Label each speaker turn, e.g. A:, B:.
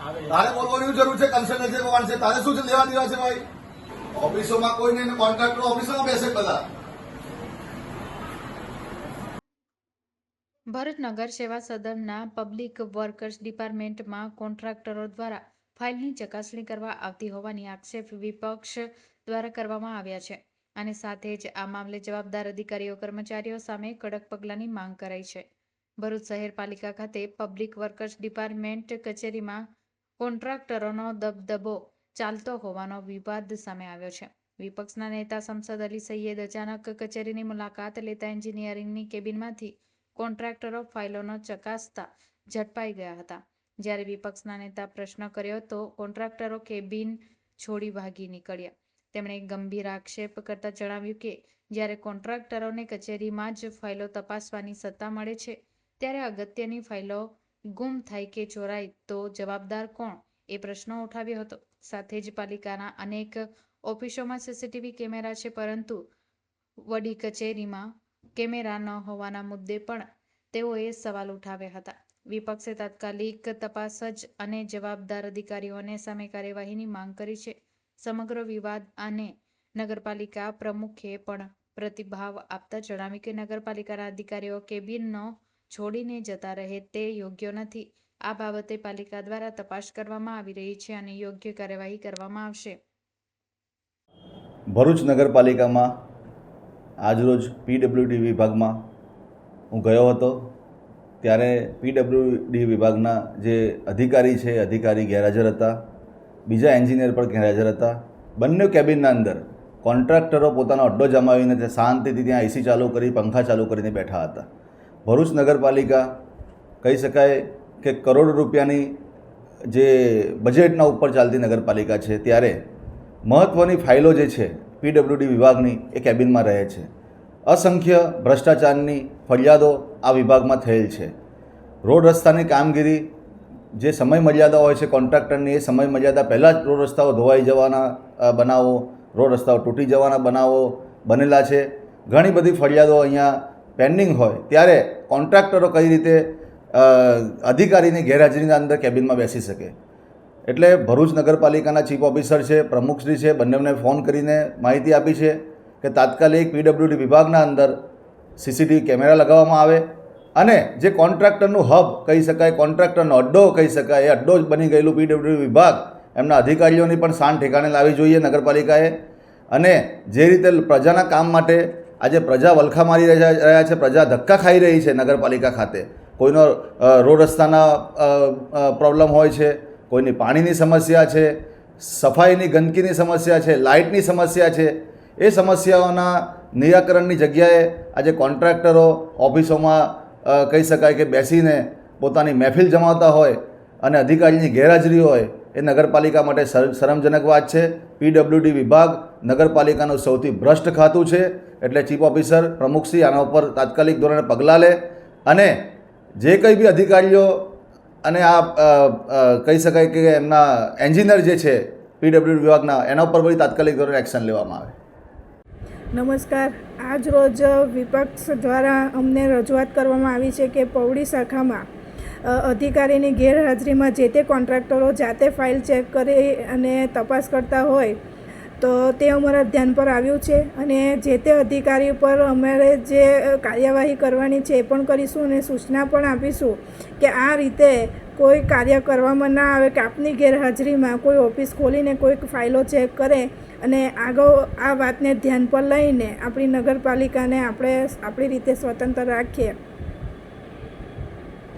A: તારે બોલવાની જરૂર છે કન્સલ્ટન્સી ભગવાન છે તારે શું લેવા દેવા છે ભાઈ? ઓફિસોમાં કોઈ નહીં, કોન્ટ્રાક્ટર ઓફિસોમાં બેસે બધા
B: ભરતનગર સેવા સદનના પબ્લિક વર્કર્સ ડિપાર્ટમેન્ટમાં કોન્ટ્રાક્ટરો દ્વારા ફાઇલની ચકાસણી કરવા આવતી હોવાની આક્ષેપ વિપક્ષ દ્વારા કરવામાં આવ્યા છે અને સાથે જ આ મામલે જવાબદાર અધિકારીઓ, કર્મચારીઓ સામે કડક પગલાંની માંગ કરાઈ છે. ભરૂચ શહેર પાલિકા ખાતે પબ્લિક વર્કર્સ ડિપાર્ટમેન્ટ કચેરીમાં કોન્ટ્રાક્ટરોનો દબદબો ચાલતો હોવાનો વિવાદ સામે આવ્યો છે. વિપક્ષના નેતા સંસદ અલી સૈયદ અચાનક કચેરીની મુલાકાત લેતા એન્જિનિયરિંગની કેબિનમાંથી કોન્ટ્રાક્ટરો ફાઇલોનો ચકાસતા ઝડપાઈ ગયા હતા. જ્યારે વિપક્ષના નેતા પ્રશ્ન કર્યો તો કોન્ટ્રાક્ટરો કેબિન છોડી ભાગી નીકળ્યા. તેમણે ગંભીર આક્ષેપ કરતા જણાવ્યું કે, જ્યારે કોન્ટ્રાક્ટરોને કચેરીમાં જ ફાઇલો તપાસવાની સત્તા મળે છે, ત્યારે અગત્યની ફાઇલો ગુમ થાય કે ચોરાય તો જવાબદાર કોણ? એ પ્રશ્ન ઉઠાવ્યો હતો. સાથે જ પાલિકાના અનેક ઓફિસોમાં સીસીટીવી કેમેરા છે, પરંતુ વડી કચેરીમાં કેમેરા ન હોવાના મુદ્દે પણ તેઓએ સવાલ ઉઠાવ્યા હતા. વિપક્ષે તાત્કાલિક તપાસ જ અને જવાબદાર અધિકારીઓને સામે કાર્યવાહીની માંગ કરી છે. સમગ્ર વિવાદ અને નગરપાલિકા પ્રમુખે પણ પ્રતિભાવ આપતા જણાવ્યું કે નગરપાલિકાના અધિકારીઓ કેબિનનો છોડીને જતા રહે તે યોગ્ય નથી. આ બાબતે પાલિકા દ્વારા તપાસ કરવામાં આવી રહી છે અને યોગ્ય કાર્યવાહી કરવામાં આવશે.
C: ભરૂચ નગરપાલિકામાં આજરોજ પીડબ્લ્યુડી વિભાગમાં હું ગયો હતો. ત્યારે પીડબ્લ્યુડી વિભાગના જે અધિકારી છે, અધિકારી ગેરહાજર હતા. બીજા એન્જિનિયર પણ ગેરહાજર હતા. બંને કેબિનના અંદર કોન્ટ્રાક્ટરો પોતાનો અડ્ડો જમાવીને તે શાંતિથી ત્યાં એસી ચાલુ કરી, પંખા ચાલુ કરીને બેઠા હતા. ભરૂચ નગરપાલિકા કહી શકાય કે કરોડ રૂપિયાની જે બજેટના ઉપર ચાલતી નગરપાલિકા છે, ત્યારે મહત્ત્વની ફાઇલો જે છે, પીડબ્લ્યુડી વિભાગની એ કેબિનમાં રહે છે. અસંખ્ય ભ્રષ્ટાચારની ફરિયાદો આ વિભાગમાં થયેલ છે. રોડ રસ્તાની કામગીરી જે સમય મર્યાદા હોય છે, કોન્ટ્રાક્ટરની એ સમય મર્યાદા પહેલાં જ રોડ રસ્તાઓ ધોવાઈ જવાના બનાવો, રોડ રસ્તાઓ તૂટી જવાના બનાવો બનેલા છે. ઘણી બધી ફરિયાદો અહીંયા પેન્ડિંગ હોય, ત્યારે કોન્ટ્રાક્ટરો કઈ રીતે અધિકારીની ગેરહાજરીના અંદર કેબિનમાં બેસી શકે? એટલે ભરૂચ નગરપાલિકાના ચીફ ઓફિસર છે, પ્રમુખશ્રી છે, બંનેને ફોન કરીને માહિતી આપી છે કે તાત્કાલિક પીડબ્લ્યુડી વિભાગના અંદર સીસીટીવી કેમેરા લગાવવામાં આવે અને જે કોન્ટ્રાક્ટરનું હબ કહી શકાય, કોન્ટ્રાક્ટરનો અડ્ડો કહી શકાય, એ અડ્ડો જ બની ગયેલું પીડબ્લ્યુડી વિભાગ એમના અધિકારીઓની પણ શાન ઠેકાણે લાવવી જોઈએ નગરપાલિકાએ. અને જે રીતે પ્રજાના કામ માટે આજે પ્રજા વલખા મારી રહ્યા છે પ્રજા ધક્કા ખાઈ રહી છે નગરપાલિકા ખાતે. કોઈનો રોડ રસ્તાના પ્રોબ્લેમ હોય છે, કોઈની પાણીની સમસ્યા છે, સફાઈની ગંદકીની સમસ્યા છે, લાઇટની સમસ્યા છે, એ સમસ્યાઓના નિરાકરણની જગ્યાએ આજે કોન્ટ્રાક્ટરો ઓફિસોમાં કહી શકાય કે બેસીને પોતાની મહેફિલ જમાવતા હોય અને અધિકારીની ગેરહાજરી હોય, એ નગરપાલિકા માટે શરમજનક વાત છે. પીડબ્લ્યુડી વિભાગ નગરપાલિકાનું સૌથી ભ્રષ્ટ ખાતું છે, એટલે ચીફ ઓફિસર પ્રમુખશ્રી આના ઉપર તાત્કાલિક ધોરણે પગલાં લે અને જે કંઈ બી અધિકારીઓ અને આ કહી શકાય કે એમના એન્જિનિયર જે છે પીડબ્લ્યુ વિભાગના, એના ઉપર બધી તાત્કાલિક ધોરણે એક્શન લેવામાં આવે.
D: નમસ્કાર. આજ રોજ વિપક્ષ દ્વારા અમને રજૂઆત કરવામાં આવી છે કે પૌડી શાખામાં અધિકારીની ગેરહાજરીમાં જે તે કોન્ટ્રાક્ટરો જાતે ફાઇલ ચેક કરી અને તપાસ કરતા હોય તો તે અમારા ધ્યાન પર આવ્યું છે અને જે તે અધિકારી પર અમારે જે કાર્યવાહી કરવાની છે એ પણ કરીશું અને સૂચના પણ આપીશું કે આ રીતે કોઈ કાર્ય કરવામાં ના આવે, કે આપની ગેરહાજરીમાં કોઈ ઓફિસ ખોલીને કોઈક ફાઇલો ચેક કરે અને આગળ આ વાતને ધ્યાન પર લઈને આપણી નગરપાલિકાને આપણે, આપણી રીતે સ્વતંત્ર રાખીએ.